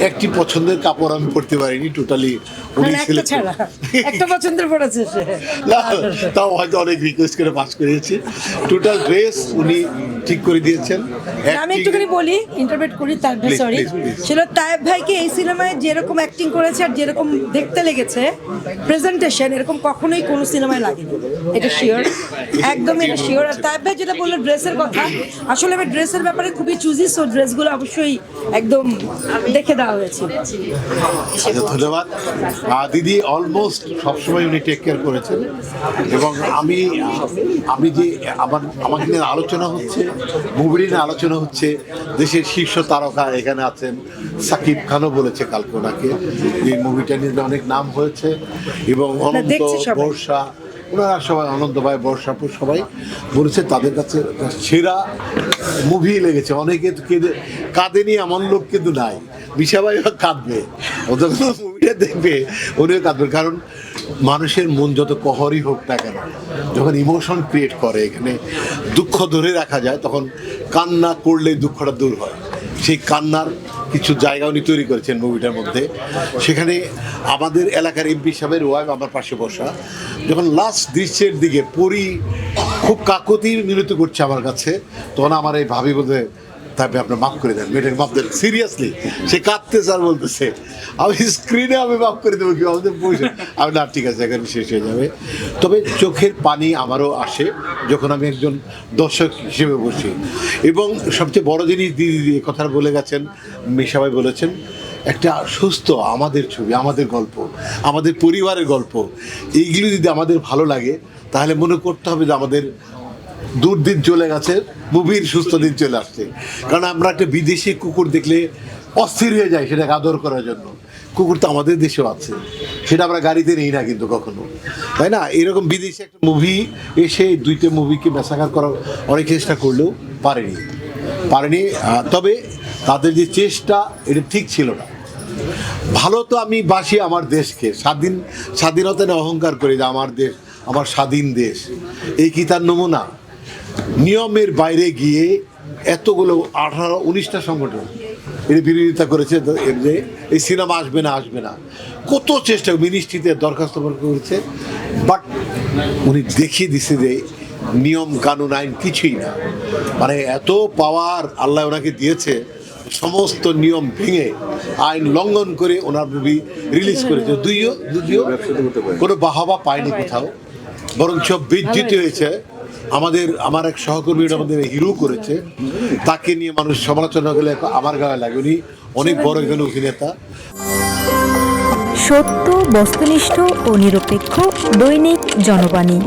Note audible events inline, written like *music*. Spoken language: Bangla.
একটি পছন্দের কাপড় আমি পরতে পারিনি টোটালি উনি মানে একটা একটা পছন্দের পড়েছে সে। *laughs* না তাও হয়তো অনেক রিকোয়েস্ট করে পাস করিয়েছি টোটাল ড্রেস উনি ঠিক করে দিয়েছেন। আমি একটুখানি বলি ইন্টারপ্রেট করি তার সরি. ছিল তায়েব ভাইকে এই সিনেমায় যেরকম অ্যাক্টিং করেছে আর যেরকম দেখতে লেগেছে প্রেজেন্টেশন এরকম কখনোই কোনো সিনেমায় লাগেনি। এটা শিওর একদমই এটা শিওর আর তায়েব ভাই যেটা বলল ড্রেসের কথা আসলে আমি ড্রেসের ব্যাপারে খুবই চুজি সো ড্রেসগুলো অবশ্যই একদম দেখে দেওয়া হয়েছে। আচ্ছা ধন্যবাদ। দিদি অলমোস্ট সবসময় উনি টেক কেয়ার করেছেন। এবং আমি আমি যে আমার আমাকে নিয়ে আলোচনা হচ্ছে মুভি নিয়ে আলোচনা হচ্ছে দেশের শীর্ষ তারকা এখানে আছেন সাকিব খানও বলেছে কালকে ওনাকে। এই মুভিটা নিয়ে অনেক নাম হয়েছে এবং অনন্ত বর্ষা ওনারা সবাই আনন্দ ভাই বর্ষাপুর সবাই বলেছে তাদের কাছে সেরা মুভি লেগেছে। অনেকে কেঁদে কাঁদেনি এমন লোক কিন্তু নাই। বিশাবাই কাঁদবে। ও যখন মুভিটা দেখবে উনিও কাঁদবে কারণ মানুষের মন যত কহরই হোক না কেন, যখন ইমোশন ক্রিয়েট করে, এখানে দুঃখ ধরে রাখা যায়, তখন কান্না করলে দুঃখটা দূর হয়। সেই কান্নার কিছু জায়গা উনি তৈরি করেছেন মুভিটার মধ্যে। সেখানে আমাদের এলাকার এমপি সাহেবের ওয়াইফ আমার পাশে বসা, যখন লাস্ট দৃশ্যের দিকে পরি খুব কাকতি মিলিত করছে আমার কাছে, তখন আমার এই ভাবি বলতে তারপরে আপনার মাফ করে দেন, মেয়েটাকে মাফ দেন। সিরিয়াসলি সে কাঁদতে স্যার বলতেছে, আমি স্ক্রিনে আমি মাফ করে দেবো কি আমাদের পয়সা আমি না, ঠিক আছে, এখানে শেষ হয়ে যাবে। তবে চোখের পানি আমারও আসে যখন আমি একজন দর্শক হিসেবে বসি। এবং সবচেয়ে বড় জিনিস দিদি দিদি কথা বলে গেছেন, মেশাবাই বলেছেন, একটা সুস্থ আমাদের ছবি, আমাদের গল্প, আমাদের পরিবারের গল্প, এইগুলো যদি আমাদের ভালো লাগে, তাহলে মনে করতে হবে যে আমাদের দুর্দিন চলে গেছে মুভির সুস্থ দিন চলে আসছে। কারণ আমরা একটা বিদেশি কুকুর দেখলে অস্থির হয়ে যায় সেটাকে আদর করার জন্য। কুকুর তো আমাদের দেশেও আছে। সেটা আমরা গাড়িতে নেই না কিন্তু কখনো। তাই না? এরকম বিদেশি একটা মুভি এসে দুইটা মুভিকে মেসাকার করার অনেক চেষ্টা করলেও পারেনি। পারেনি তবে তাদের যে চেষ্টা, এটা ঠিক ছিল না। ভালো তো আমি বাসি আমার দেশকে। স্বাধীন, স্বাধীনতা অহংকার করি যে আমার দেশ, আমার স্বাধীন দেশ। এই কি তার নমুনা? নিয়মের বাইরে গিয়ে এতগুলো আঠারো, উনিশটা সংগঠন এর বিরোধিতা করেছে যে এই সিনেমা আসবে না আসবে না। কত চেষ্টা মিনিস্ট্রিতে দরখাস্ত করেছে, বাট উনি দেখিয়ে দিছে যে নিয়ম, কানুন, আইন কিছুই না। মানে এত পাওয়ার আল্লাহ ওনাকে দিয়েছে, সমস্ত নিয়ম ভেঙে আইন লঙ্ঘন করে ওনার মুভি রিলিজ করেছে। দুইও যদিও কোনো বাহাবা পায়নি কোথাও। বরঞ্চ বিজ্জিত হয়েছে। আমাদের, আমার এক সহকর্মী আমাদের হিরো করেছে। তাকে নিয়ে মানুষ সমালোচনা করলে আমার গায়ে লাগে উনি অনেক বড় একজন অভিনেতা। সত্য, বস্তুনিষ্ঠ ও নিরপেক্ষ দৈনিক জনবাণী।